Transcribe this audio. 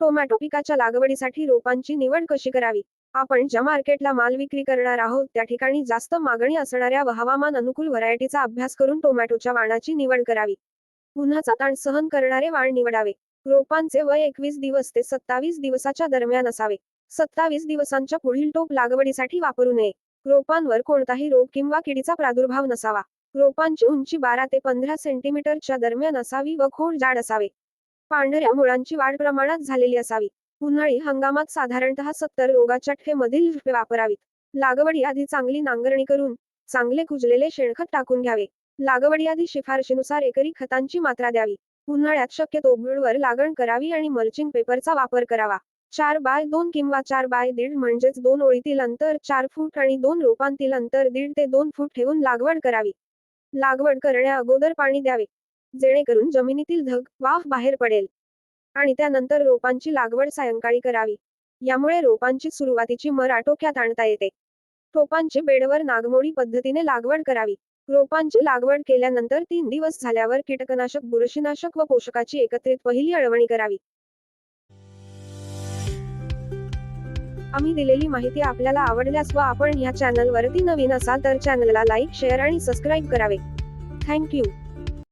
Tomato पिकाच्या लागवडीसाठी रोपांची निवड कशी करावी? आपण ज्या मार्केटला माल विक्री करणार आहोत त्या ठिकाणी जास्त मागणी असणाऱ्या व हवामान अनुकूल व्हरायटीचा अभ्यास करून टोमॅटोच्या वाणाची निवड करावी. उन्हाचा ताण सहन करणारे वाण निवडावे. रोपांचे वय एकवीस दिवस ते सत्तावीस दिवसाच्या दरम्यान असावे. सत्तावीस दिवसांच्या पुढील टोप लागवडीसाठी वापरू नये. रोपांवर कोणताही रोग किंवा किडीचा प्रादुर्भाव नसावा. रोपांची उंची बारा ते पंधरा सेंटीमीटरच्या दरम्यान असावी व खोड जाड असावे. पांढऱ्या मुळांची वाढ प्रमाणात झालेली असावी. उन्हाळी हंगामात साधारणतः सत्तर रोगाच्या ठेमधील रोपे वापरावीत. लागवडी आधी चांगली नांगरणी करून चांगले कुजलेले शेणखत टाकून घ्यावे. लागवडी आधी शिफारशीनुसार एकरी खतांची मात्रा द्यावी. उन्हाळ्यात शक्यतो बुडवर लागण करावी आणि मल्चिंग पेपरचा वापर करावा. चार बाय दोन किंवा चार बाय दीड म्हणजेच दोन ओळीतील अंतर चार फूट आणि दोन रोपांतील अंतर दीड ते दोन फूट ठेवून लागवड करावी. लागवड करण्या अगोदर पाणी द्यावे. जेणेकरून जमिनीतील धग वाफ बाहेर पडेल आणि त्यानंतर रोपांची लागवड सायंकाळी करावी. यामुळे रोपांची सुरुवातीची मर आटोक्यात आणता येते. रोपांची बेडवर नागमोडी पद्धतीने लागवड करावी. रोपांची लागवड केल्यानंतर तीन दिवस झाल्यावर कीटकनाशक बुरशीनाशक व पोषकाची एकत्रित पहिली अळवणी करावी. आम्ही दिलेली माहिती आपल्याला आवडल्यास व आपण ह्या चॅनलवरती नवीन असाल तर चॅनलला लाईक शेअर आणि सबस्क्राईब करावे. Thank you